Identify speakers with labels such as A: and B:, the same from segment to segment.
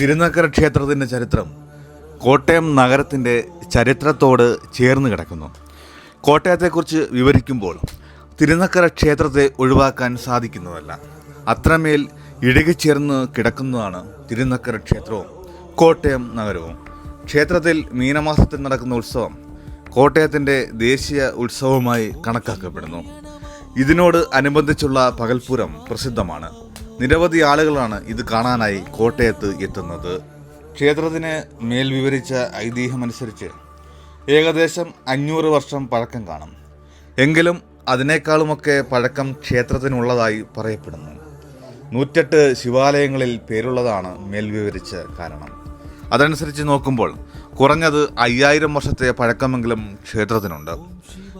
A: തിരുനക്കര ക്ഷേത്രത്തിന്റെ ചരിത്രം കോട്ടയം നഗരത്തിന്റെ ചരിത്രത്തോട് ചേർന്ന് കിടക്കുന്നു. കോട്ടയത്തെക്കുറിച്ച് വിവരിക്കുമ്പോൾ തിരുനക്കര ക്ഷേത്രത്തെ ഒഴിവാക്കാൻ സാധിക്കുന്നതല്ല. അത്രമേൽ ഇഴുകിച്ചേർന്ന് കിടക്കുന്നതാണ് തിരുനക്കര ക്ഷേത്രവും കോട്ടയം നഗരവും. ക്ഷേത്രത്തിൽ മീനമാസത്തിൽ നടക്കുന്ന ഉത്സവം കോട്ടയത്തിന്റെ ദേശീയ ഉത്സവമായി കണക്കാക്കപ്പെടുന്നു. ഇതിനോട് അനുബന്ധിച്ചുള്ള പകൽപ്പുരം പ്രസിദ്ധമാണ്. നിരവധി ആളുകളാണ് ഇത് കാണാനായി കോട്ടയത്ത് എത്തുന്നത്. ക്ഷേത്രത്തിന് മേൽ വിവരിച്ച ഐതിഹ്യമനുസരിച്ച് ഏകദേശം അഞ്ഞൂറ് വർഷം പഴക്കം കാണും. എങ്കിലും അതിനേക്കാളുമൊക്കെ പഴക്കം ക്ഷേത്രത്തിനുള്ളതായി പറയപ്പെടുന്നു. നൂറ്റെട്ട് ശിവാലയങ്ങളിൽ പേരുള്ളതാണ് മേൽ വിവരിച്ച കാരണം. അതനുസരിച്ച് നോക്കുമ്പോൾ കുറഞ്ഞത് അയ്യായിരം വർഷത്തെ പഴക്കമെങ്കിലും ക്ഷേത്രത്തിനുണ്ട്.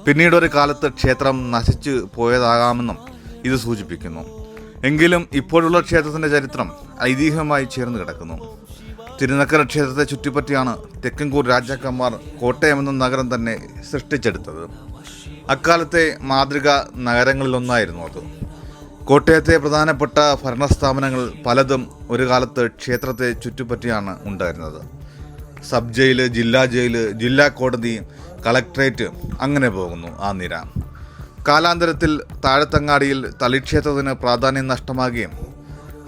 A: പിന്നീടൊരു കാലത്ത് ക്ഷേത്രം നശിച്ചു പോയതാകാമെന്നും ഇത് സൂചിപ്പിക്കുന്നു. എങ്കിലും ഇപ്പോഴുള്ള ക്ഷേത്രത്തിന്റെ ചരിത്രം ഐതിഹ്യമായി ചേർന്ന് കിടക്കുന്നു. തിരുനക്കര ക്ഷേത്രത്തെ ചുറ്റിപ്പറ്റിയാണ് തെക്കൻകൂർ രാജാക്കന്മാർ കോട്ടയം എന്ന നഗരം തന്നെ സൃഷ്ടിച്ചെടുത്തത്. അക്കാലത്തെ മാതൃക നഗരങ്ങളിലൊന്നായിരുന്നു അത്. കോട്ടയത്തെ പ്രധാനപ്പെട്ട ഭരണസ്ഥാപനങ്ങൾ പലതും ഒരു കാലത്ത് ക്ഷേത്രത്തെ ചുറ്റിപ്പറ്റിയാണ് ഉണ്ടായിരുന്നത്. സബ് ജയിൽ ജില്ലാ ജയിൽ ജില്ലാ കോടതി കളക്ട്രേറ്റ് അങ്ങനെ പോകുന്നു ആ നിര. കാലാന്തരത്തിൽ താഴത്തങ്ങാടിയിൽ തളിക്ഷേത്രത്തിന് പ്രാധാന്യം നഷ്ടമാകുകയും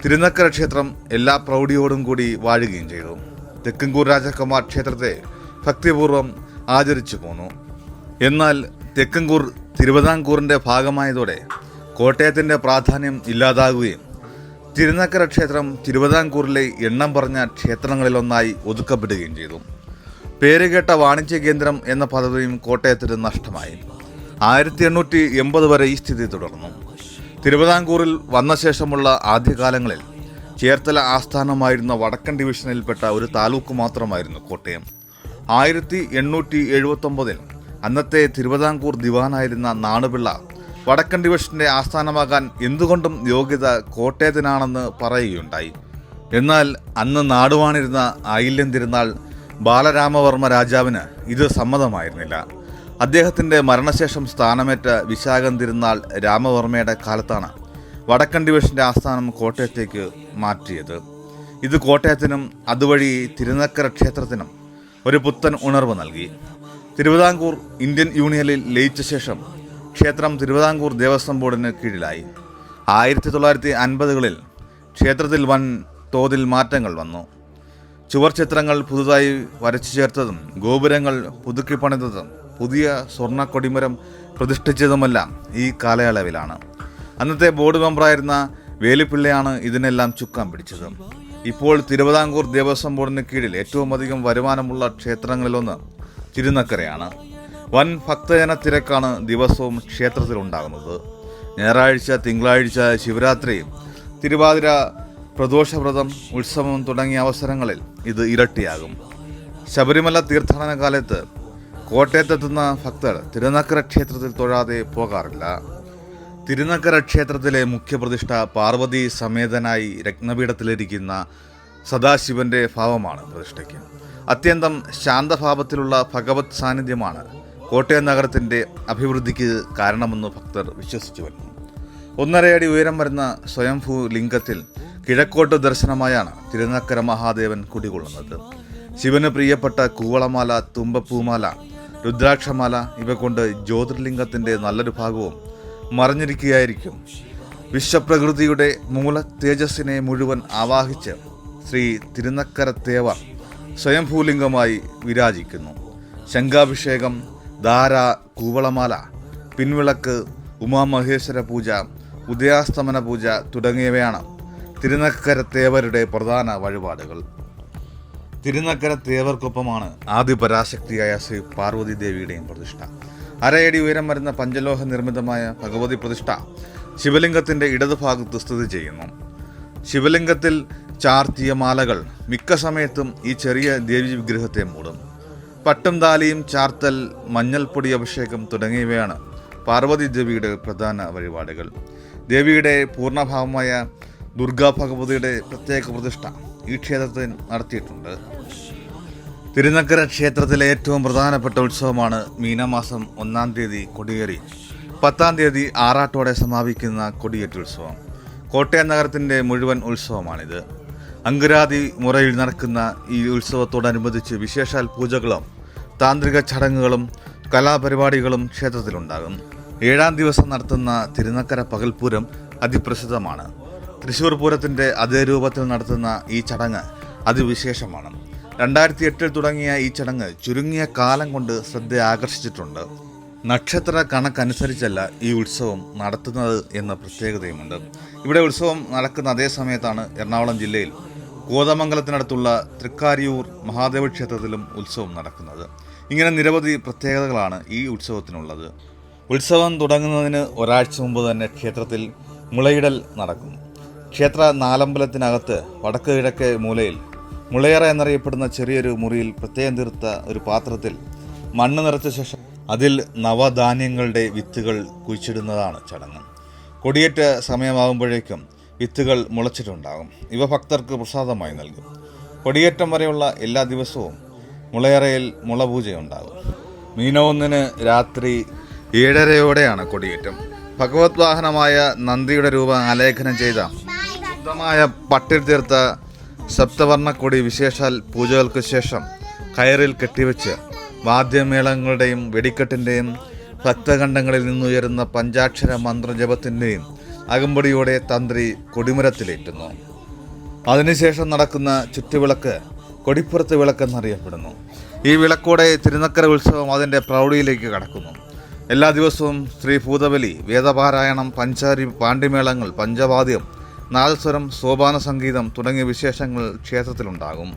A: തിരുനക്കര ക്ഷേത്രം എല്ലാ പ്രൗഢിയോടും കൂടി വാഴുകയും ചെയ്തു. തെക്കൻകൂർ രാജകുമാർ ക്ഷേത്രത്തെ ഭക്തിപൂർവം ആചരിച്ചു പോന്നു. എന്നാൽ തെക്കൻകൂർ തിരുവിതാംകൂറിന്റെ ഭാഗമായതോടെ കോട്ടയത്തിന്റെ പ്രാധാന്യം ഇല്ലാതാകുകയും തിരുനക്കര ക്ഷേത്രം തിരുവിതാംകൂറിലെ എണ്ണം പറഞ്ഞ ക്ഷേത്രങ്ങളിലൊന്നായി ഒതുക്കപ്പെടുകയും ചെയ്തു. പേരുകേട്ട വാണിജ്യ കേന്ദ്രം എന്ന പദവിയും കോട്ടയത്തിന് നഷ്ടമായി. ആയിരത്തി എണ്ണൂറ്റി എൺപത് വരെ ഈ സ്ഥിതി തുടർന്നു. തിരുവിതാംകൂറിൽ വന്ന ശേഷമുള്ള ആദ്യകാലങ്ങളിൽ ചേർത്തല ആസ്ഥാനമായിരുന്ന വടക്കൻ ഡിവിഷനിൽപ്പെട്ട ഒരു താലൂക്ക് മാത്രമായിരുന്നു കോട്ടയം. ആയിരത്തി എണ്ണൂറ്റി എഴുപത്തൊമ്പതിൽ അന്നത്തെ തിരുവിതാംകൂർ ദിവാനായിരുന്ന നാണുപിള്ള വടക്കൻ ഡിവിഷന്റെ ആസ്ഥാനമാകാൻ എന്തുകൊണ്ടും യോഗ്യത കോട്ടയത്തിനാണെന്ന് പറയുകയുണ്ടായി. എന്നാൽ അന്ന് നാടുവാണിരുന്ന ആയില്യം തിരുനാൾ ബാലരാമവർമ്മ രാജാവിന് ഇത് സമ്മതമായിരുന്നില്ല. അദ്ദേഹത്തിന്റെ മരണശേഷം സ്ഥാനമേറ്റ വിശാഖം തിരുനാൾ രാമവർമ്മയുടെ കാലത്താണ് വടക്കൻ ഡിവിഷന്റെ ആസ്ഥാനം കോട്ടയത്തേക്ക് മാറ്റിയത്. ഇത് കോട്ടയത്തിനും അതുവഴി തിരുനക്കര ക്ഷേത്രത്തിനും ഒരു പുത്തൻ ഉണർവ് നൽകി. തിരുവിതാംകൂർ ഇന്ത്യൻ യൂണിയനിൽ ലയിച്ച ശേഷം ക്ഷേത്രം തിരുവിതാംകൂർ ദേവസ്വം ബോർഡിന് കീഴിലായി. ആയിരത്തി തൊള്ളായിരത്തി അൻപതുകളിൽ ക്ഷേത്രത്തിൽ വൻ തോതിൽ മാറ്റങ്ങൾ വന്നു. ചുവർ ചിത്രങ്ങൾ പുതുതായി വരച്ചു ചേർത്തതും ഗോപുരങ്ങൾ പുതുക്കി പണിതതും പുതിയ സ്വർണ കൊടിമരം പ്രതിഷ്ഠിച്ചതുമെല്ലാം ഈ കാലയളവിലാണ്. അന്നത്തെ ബോർഡ് മെമ്പറായിരുന്ന വേലുപ്പിള്ളയാണ് ഇതിനെല്ലാം ചുക്കാൻ പിടിച്ചത്. ഇപ്പോൾ തിരുവിതാംകൂർ ദേവസ്വം ബോർഡിന് കീഴിൽ ഏറ്റവും അധികം വരുമാനമുള്ള ക്ഷേത്രങ്ങളിലൊന്ന് തിരുനക്കരയാണ്. വൻ ഭക്തജന തിരക്കാണ് ദിവസവും ക്ഷേത്രത്തിൽ ഉണ്ടാകുന്നത് ഞായറാഴ്ച തിങ്കളാഴ്ച ശിവരാത്രി തിരുവാതിര പ്രദോഷവ്രതം ഉത്സവം തുടങ്ങിയ അവസരങ്ങളിൽ ഇത് ഇരട്ടിയാകും. ശബരിമല തീർത്ഥാടന കാലത്ത് കോട്ടയത്തെത്തുന്ന ഭക്തർ തിരുനക്കര ക്ഷേത്രത്തിൽ തൊഴാതെ പോകാറില്ല. തിരുനക്കര ക്ഷേത്രത്തിലെ മുഖ്യപ്രതിഷ്ഠ പാർവതി സമേതനായി രത്നപീഠത്തിലിരിക്കുന്ന സദാശിവന്റെ ഭാവമാണ് പ്രതിഷ്ഠയ്ക്ക്. അത്യന്തം ശാന്തഭാവത്തിലുള്ള ഭഗവത് സാന്നിധ്യമാണ് കോട്ടയം നഗരത്തിന്റെ അഭിവൃദ്ധിക്ക് കാരണമെന്ന് ഭക്തർ വിശ്വസിച്ചു വരുന്നു. ഒന്നരയടി ഉയരം വരുന്ന സ്വയംഭൂ ലിംഗത്തിൽ കിഴക്കോട്ട് ദർശനമായാണ് തിരുനക്കര മഹാദേവൻ കുടികൊള്ളുന്നത്. ശിവന് പ്രിയപ്പെട്ട കൂവളമാല തുമ്പപ്പൂമാല രുദ്രാക്ഷമാല ഇവ കൊണ്ട് ജ്യോതിർലിംഗത്തിന്റെ നല്ലൊരു ഭാഗവും മറഞ്ഞിരിക്കുകയായിരിക്കും. വിശ്വപ്രകൃതിയുടെ മൂല തേജസ്സിനെ മുഴുവൻ ആവാഹിച്ച് ശ്രീ തിരുനക്കര തേവർ സ്വയംഭൂലിംഗമായി വിരാജിക്കുന്നു. ശംഖാഭിഷേകം ധാര കൂവളമാല പിൻവിളക്ക് ഉമാമഹേശ്വര പൂജ ഉദയാസ്തമന പൂജ തുടങ്ങിയവയാണ് തിരുനക്കര തേവരുടെ പ്രധാന വഴിപാടുകൾ. തിരുനക്കര തേവർക്കൊപ്പമാണ് ആദ്യ പരാശക്തിയായ ശ്രീ പാർവതി ദേവിയുടെയും പ്രതിഷ്ഠ. അരയടി ഉയരം വരുന്ന പഞ്ചലോഹ നിർമ്മിതമായ ഭഗവതി പ്രതിഷ്ഠ ശിവലിംഗത്തിന്റെ ഇടതുഭാഗത്ത് സ്ഥിതി ചെയ്യുന്നു. ശിവലിംഗത്തിൽ ചാർത്തിയ മാലകൾ മിക്ക സമയത്തും ഈ ചെറിയ ദേവി വിഗ്രഹത്തെ മൂടും. പട്ടും താലിയും ചാർത്തൽ മഞ്ഞൾപ്പൊടി അഭിഷേകം തുടങ്ങിയവയാണ് പാർവതി ദേവിയുടെ പ്രധാന വഴിപാടുകൾ. ദേവിയുടെ പൂർണഭാവമായ ദുർഗാ ഭഗവതിയുടെ പ്രത്യേക പ്രതിഷ്ഠ. ഈ ക്ഷേത്രത്തിൽ നടത്തിയിട്ടുണ്ട്. തിരുനക്കര ക്ഷേത്രത്തിലെ ഏറ്റവും പ്രധാനപ്പെട്ട ഉത്സവമാണ് മീനമാസം ഒന്നാം തീയതി കൊടിയേറി. പത്താം തീയതി ആറാട്ടോടെ സമാപിക്കുന്ന കൊടിയേറ്റ് ഉത്സവം. കോട്ടയം നഗരത്തിന്റെ മുഴുവൻ ഉത്സവമാണിത്. അങ്കുരാതി മുറയിൽ നടക്കുന്ന ഈ ഉത്സവത്തോടനുബന്ധിച്ച് വിശേഷാൽ പൂജകളും താന്ത്രിക ചടങ്ങുകളും കലാപരിപാടികളും ക്ഷേത്രത്തിലുണ്ടാകും. ഏഴാം ദിവസം നടത്തുന്ന തിരുനക്കര പകൽപൂരം അതിപ്രസിദ്ധമാണ്. തൃശ്ശൂർ പൂരത്തിന്റെ അതേ രൂപത്തിൽ നടത്തുന്ന ഈ ചടങ്ങ് അതിവിശേഷമാണ്. രണ്ടായിരത്തി എട്ടിൽ തുടങ്ങിയ ഈ ചടങ്ങ് ചുരുങ്ങിയ കാലം കൊണ്ട് ശ്രദ്ധ ആകർഷിച്ചിട്ടുണ്ട്. നക്ഷത്ര കണക്കനുസരിച്ചല്ല ഈ ഉത്സവം നടത്തുന്നത് എന്ന പ്രത്യേകതയുമുണ്ട്. ഇവിടെ ഉത്സവം നടക്കുന്ന അതേ സമയത്താണ് എറണാകുളം ജില്ലയിൽ കോതമംഗലത്തിനടുത്തുള്ള തൃക്കാരിയൂർ മഹാദേവ ക്ഷേത്രത്തിലും ഉത്സവം നടക്കുന്നത്. ഇങ്ങനെ നിരവധി പ്രത്യേകതകളാണ് ഈ ഉത്സവത്തിനുള്ളത്. ഉത്സവം തുടങ്ങുന്നതിന് ഒരാഴ്ച മുമ്പ് തന്നെ ക്ഷേത്രത്തിൽ മുളയിടൽ നടക്കും ക്ഷേത്ര നാലമ്പലത്തിനകത്ത് വടക്ക് കിഴക്ക് മൂലയിൽ മുളയറ എന്നറിയപ്പെടുന്ന ചെറിയൊരു മുറിയിൽ പ്രത്യേകം തീർത്ത ഒരു പാത്രത്തിൽ മണ്ണ് നിറച്ച ശേഷം അതിൽ നവധാന്യങ്ങളുടെ വിത്തുകൾ കുഴിച്ചിടുന്നതാണ് ചടങ്ങ്. കൊടിയേറ്റ സമയമാകുമ്പോഴേക്കും വിത്തുകൾ മുളച്ചിട്ടുണ്ടാകും. ഇവ ഭക്തർക്ക് പ്രസാദമായി നൽകും. കൊടിയേറ്റം വരെയുള്ള എല്ലാ ദിവസവും മുളയറയിൽ മുളപൂജയുണ്ടാകും. മീനൊന്നിന് രാത്രി ഏഴരയോടെയാണ് കൊടിയേറ്റം. ഭഗവത് വാഹനമായ നന്ദിയുടെ രൂപം ആലേഖനം ചെയ്ത ശുദ്ധമായ പട്ടിൽ തീർത്ത സപ്തവർണക്കൊടി വിശേഷാൽ പൂജകൾക്ക് ശേഷം കയറിൽ കെട്ടിവെച്ച് വാദ്യമേളങ്ങളുടെയും വെടിക്കെട്ടിന്റെയും ഭക്തഖണ്ഡങ്ങളിൽ നിന്നുയരുന്ന പഞ്ചാക്ഷര മന്ത്രജപത്തിന്റെയും അകമ്പടിയോടെ തന്ത്രി കൊടിമരത്തിലേറ്റുന്നു. അതിനുശേഷം നടക്കുന്ന ചുറ്റുവിളക്ക് കൊടിപ്പുറത്ത് വിളക്കെന്നറിയപ്പെടുന്നു. ഈ വിളക്കോടെ തിരുനക്കര ഉത്സവം അതിന്റെ പ്രൗഢിയിലേക്ക് കടക്കുന്നു. എല്ലാ ദിവസവും ശ്രീ ഭൂതബലി വേദപാരായണം പഞ്ചാരി പാണ്ഡിമേളങ്ങൾ പഞ്ചവാദ്യം നാദസ്വരം സോപാന സംഗീതം തുടങ്ങിയ വിശേഷങ്ങൾ ക്ഷേത്രത്തിലുണ്ടാകും.